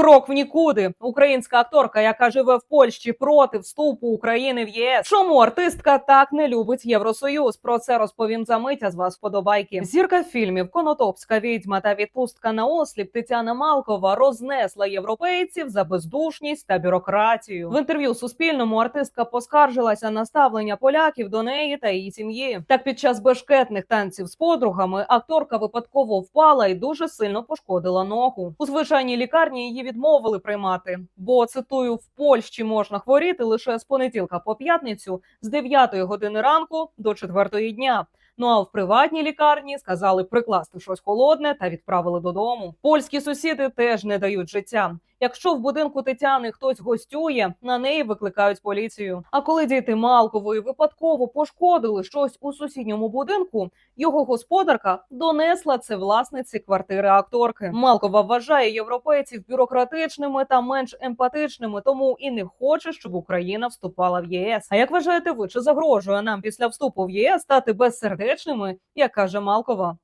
Крок в нікуди. Українська акторка, яка живе в Польщі проти вступу України в ЄС. Чому артистка так не любить Євросоюз? Про це розповім за мить, з вас вподобайки. Зірка фільмів Конотопська відьма та відпустка на осліп Тетяна Малкова рознесла європейців за бездушність та бюрократію. В інтерв'ю Суспільному артистка поскаржилася на ставлення поляків до неї та її сім'ї. Так під час бешкетних танців з подругами акторка випадково впала і дуже сильно пошкодила ногу. У звичайній лікарні її відмовили приймати. Бо цитую, в Польщі можна хворіти лише з понеділка по п'ятницю з 9 години ранку до 4 дня. Ну а в приватній лікарні сказали прикласти щось холодне та відправили додому. Польські сусіди теж не дають життя. Якщо в будинку Тетяни хтось гостює, на неї викликають поліцію. А коли діти Малкової випадково пошкодили щось у сусідньому будинку, його господарка донесла це власниці квартири акторки. Малкова вважає європейців бюрократичними та менш емпатичними, тому і не хоче, щоб Україна вступала в ЄС. А як вважаєте ви, чи загрожує нам після вступу в ЄС стати безсердечними, як каже Малкова?